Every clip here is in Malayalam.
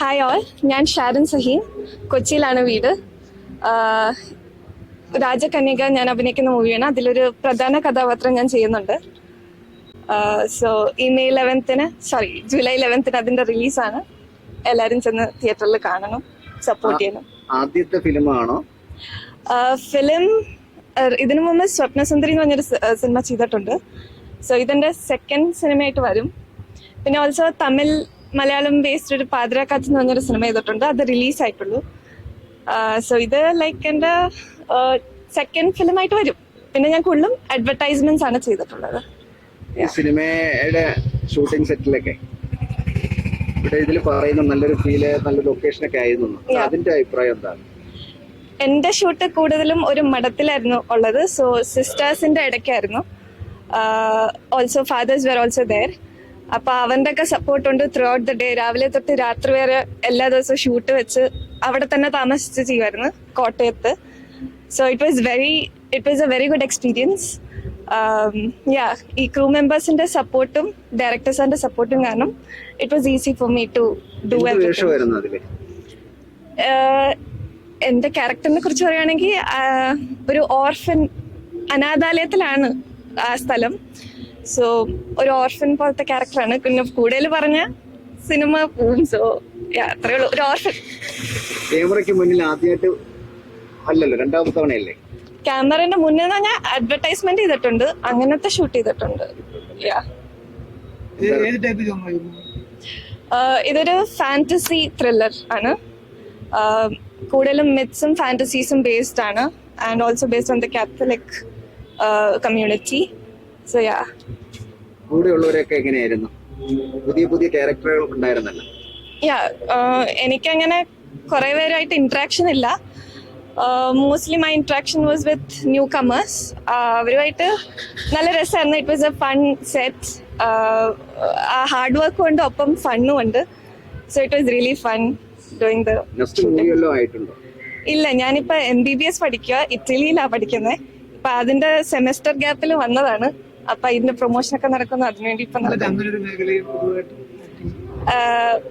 ഹായ് ഓൾ ഞാൻ ഷാരൻ സഹീം കൊച്ചിയിലാണ് വീട്. രാജകന്യക ഞാൻ അഭിനയിക്കുന്ന മൂവിയാണ്. അതിലൊരു പ്രധാന കഥാപാത്രം ഞാൻ ചെയ്യുന്നുണ്ട്. സോ ഈ മെയ് ലെവൻത്തിന് സോറി ജൂലൈ ലെവൻത്തിന് അതിന്റെ റിലീസാണ് എല്ലാവരും ചെന്ന് തിയേറ്ററിൽ കാണണം സപ്പോർട്ട് ചെയ്യണം. ആദ്യത്തെ ഫിലിമാണോ ഫിലിം ഇതിനു മുമ്പ് സ്വപ്നസുന്ദരി എന്ന് പറഞ്ഞൊരു സിനിമ ചെയ്തിട്ടുണ്ട്. സോ ഇതിന്റെ സെക്കൻഡ് സിനിമയായിട്ട് വരും. പിന്നെ ഓൾസോ തമിഴ് മലയാളം ബേസ്ഡ് ഒരു പാതിരാക്കാറ്റ് എന്ന് പറഞ്ഞൊരു സിനിമ ചെയ്തിട്ടുണ്ട്. അത് റിലീസ് ആയിട്ടുള്ളൂ. സോ ഇത് ലൈക്ക് എന്റെ സെക്കൻഡ് ഫിലിമായിട്ട് വരും. പിന്നെ ഞാൻ കൂടുതലും അഡ്വർടൈസ്മെന്റ്സ് ആണ് ചെയ്തിട്ടുള്ളത്. സിനിമയുടെ ഷൂട്ടിംഗ് സെറ്റിലൊക്കെ ഇവിടെ ഇതിൽ പറയുന്ന നല്ലൊരു ഫീൽ നല്ല ലൊക്കേഷൻ ഒക്കെ ആയിരുന്നു. അതിന്റെ അഭിപ്രായം എന്താണ് എന്റെ ഷൂട്ട് കൂടുതലും ഒരു മഠത്തിലായിരുന്നു ഉള്ളത്. സോ സിസ്റ്റേഴ്സിന്റെ ഇടയ്ക്കായിരുന്നു. Also fathers were also there അപ്പൊ അവന്റെ ഒക്കെ സപ്പോർട്ട് ഉണ്ട് ത്രൂ ഔട്ട് ദ ഡേ രാവിലെ തൊട്ട് രാത്രി വരെ എല്ലാ ദിവസവും ഷൂട്ട് വെച്ച് അവിടെ തന്നെ താമസിച്ച് ചെയ്യുമായിരുന്നു കോട്ടയത്ത്. So it was very it was a very good experience yeah ഈ ക്രൂ മെമ്പേഴ്സിന്റെ സപ്പോർട്ടും ഡയറക്ടേഴ്സിന്റെ സപ്പോർട്ടും കാരണം it was easy for me to do എന്റെ ക്യാരക്ടറിനെ കുറിച്ച് പറയുകയാണെങ്കിൽ ഒരു ഓർഫൻ അനാഥാലയത്തിലാണ് ആ സ്ഥലം. സോ ഒരു ഓർഫൻ പോലത്തെ ക്യാരക്ടറാണ് പിന്നെ കൂടുതൽ പറഞ്ഞ സിനിമ പോവും. സോ അത്രേ ഉള്ളൂ. ഒരു ഓർഫൻ ക്യാമറയ്ക്ക് മുന്നിൽ ആദ്യമായിട്ട് അല്ലല്ലോ രണ്ടാമത്തെ തവണയല്ലേ? ക്യാമറന്റെ മുന്നിൽ നിന്ന് ഞാൻ അഡ്വർടൈസ്മെന്റ് ചെയ്തിട്ടുണ്ട്. അങ്ങനത്തെ ഷൂട്ട് ചെയ്തിട്ടുണ്ട്. ഇതൊരു ഫാന്റസി ത്രില്ലർ ആണ്. കൂടുതലും മിത്സും ഫാന്റസീസും ബേസ്ഡ് ആണ്. And also based on the Catholic community so yeah കൂടെയുള്ളവരൊക്കെ എങ്ങനെയായിരുന്നു? പുതിയ പുതിയ ക്യാരക്ടറുകൾ ഉണ്ടായിരുന്നല്ലോ. യാ എനിക്കങ്ങനെ കുറേ പേരായിട്ട് ഇന്ററാക്ഷൻ ഇല്ല. Mostly my interaction was with newcomers അവരുമായിട്ട് നല്ല രസമായിരുന്നു. It was a fun set ആ ഹാർഡ് വർക്കും ഉണ്ട് ഒപ്പം ഫണ്ണും ഉണ്ട്. So it was really fun doing the ഇല്ല ഞാനിപ്പോ എം ബി ബി എസ് പഠിക്കുക ഇറ്റലിയിലാണ് പഠിക്കുന്നത് അപ്പൊ അതിന്റെ സെമസ്റ്റർ ഗ്യാപ്പിൽ വന്നതാണ്. അപ്പൊ ഇതിന്റെ പ്രൊമോഷൻ ഒക്കെ നടക്കുന്നു. അതിനുവേണ്ടി ഇപ്പൊ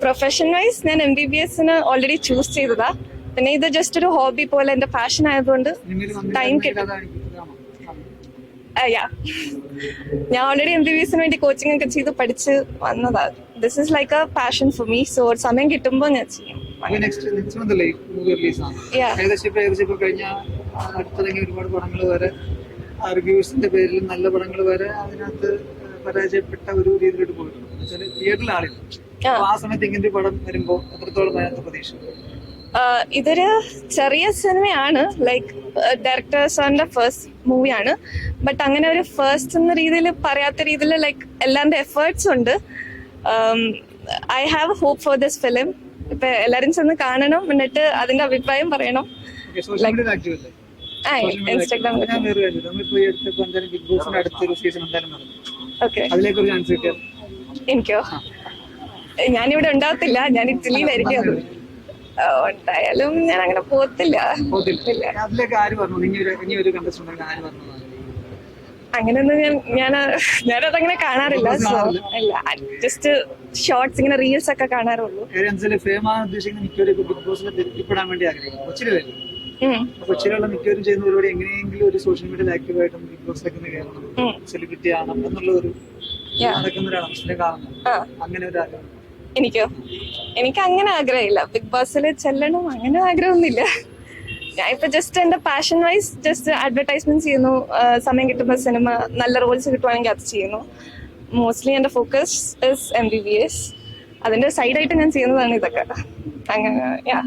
പ്രൊഫഷൻ വൈസ് ഞാൻ എം ബി ബി എസിന് ഓൾറെഡി ചൂസ് ചെയ്തതാ. പിന്നെ ഇത് ജസ്റ്റ് ഒരു ഹോബി പോലെ എന്റെ പാഷൻ ആയതുകൊണ്ട് ടൈം കിട്ടും. ഞാൻ ഓൾറെഡി എം ബി ബി എസിന് വേണ്ടി കോച്ചിങ് ഒക്കെ ചെയ്ത് പഠിച്ച് വന്നതാ. This is like a passion for me so സമയം കിട്ടുമ്പോൾ ഞാൻ ചെയ്യും. ഏകദേശം കഴിഞ്ഞ അടുത്തിറങ്ങിയ ഒരുപാട് പടങ്ങൾ വരെ റിവ്യൂസിന്റെ പേരിൽ നല്ല പടങ്ങൾ വരെ അതിനകത്ത് പരാജയപ്പെട്ട ഒരു രീതിയിലോട്ട് പോയിട്ടുണ്ട്. എന്ന് തിയേറ്ററിൽ ആളില്ല. അപ്പൊ ആ സമയത്ത് ഇങ്ങനത്തെ പടം വരുമ്പോൾ എത്രത്തോളം അതിനകത്ത് പ്രതീക്ഷ? ഇതൊരു ചെറിയ സിനിമയാണ്. ലൈക്ക് ഡയറക്ടർ സാറിന്റെ ഫസ്റ്റ് മൂവിയാണ് ബട്ട് അങ്ങനെ ഒരു ഫസ്റ്റ് എന്ന രീതിയിൽ പറയാത്ത രീതിയിൽ ലൈക്ക് എല്ലാവരുടെ എഫേർട്സ് ഉണ്ട്. I have hope for this film ഇപ്പൊ എല്ലാരും ചെന്ന് കാണണം എന്നിട്ട് അതിന്റെ അഭിപ്രായം പറയണം. മീഡിയ ആക്റ്റീവ് അല്ലേ ആ ഇൻസ്റ്റാഗ്രാമിൽ ഞാൻ വേറെ കാര്യം നമ്മളിപ്പോ ഈ അടുത്ത് ഇപ്പൊ എന്തായാലും ബിഗ് ബോസിന്റെ അടുത്തൊരു സീസൺ എന്തായാലും നടന്നു ഓക്കെ. അതിലേക്ക് ഒരു ചാൻസ് കിട്ടിയാൽ എനിക്കോ ഞാനിവിടെ ഉണ്ടാവത്തില്ല ഞാൻ ഇറ്റലിയിലായിരിക്കും അത്. ഉണ്ടായാലും ഞാൻ അങ്ങനെ പോകത്തില്ല. പോകത്തില്ല. അതിലേക്ക് ആര് പറഞ്ഞു ഇനി ഒരു ഇനി ഒരു കണ്ടസ്റ്റന്റ് ആര് പറഞ്ഞു അങ്ങനെയൊന്നും ഞാൻ ഞാൻ ഞാനതങ്ങനെ കാണാറില്ല. സോ അല്ല ജസ്റ്റ് ഷോർട്സ് ഇങ്ങനെ റീൽസ് ഒക്കെ കാണാറുള്ളൂ. കൊച്ചിയിലുള്ള മിക്കവരും ചെയ്യുന്ന പരിപാടി എങ്ങനെയെങ്കിലും ഒരു സോഷ്യൽ മീഡിയയിൽ ആക്റ്റീവ് ആയിട്ടും ബിഗ് ബോസ് ഒക്കെ കയറണം സെലിബ്രിറ്റി ആവണം എന്നുള്ള ഒരു നടക്കുന്ന ഒരാളാണ് മുസ്ലിം കാണുന്നത് അങ്ങനെ ഒരു ആഗ്രഹം. എനിക്കോ? എനിക്ക് അങ്ങനെ ആഗ്രഹമില്ല ബിഗ് ബോസിൽ ചെല്ലണം അങ്ങനെ ആഗ്രഹമൊന്നുമില്ല. ഞാൻ ഇപ്പൊ ജസ്റ്റ് എന്റെ പാഷൻ വൈസ് ജസ്റ്റ് അഡ്വർടൈസ്മെന്റ് ചെയ്യുന്നു. സമയം കിട്ടുമ്പോൾ സിനിമ നല്ല റോൾസ് കിട്ടുവാണെങ്കിൽ അത് ചെയ്യുന്നു. മോസ്റ്റ്ലി എന്റെ focus is M B B S അതിന്റെ സൈഡായിട്ട് ഞാൻ ചെയ്യുന്നതാണ് ഇതൊക്കെ. അങ്ങനെ യാ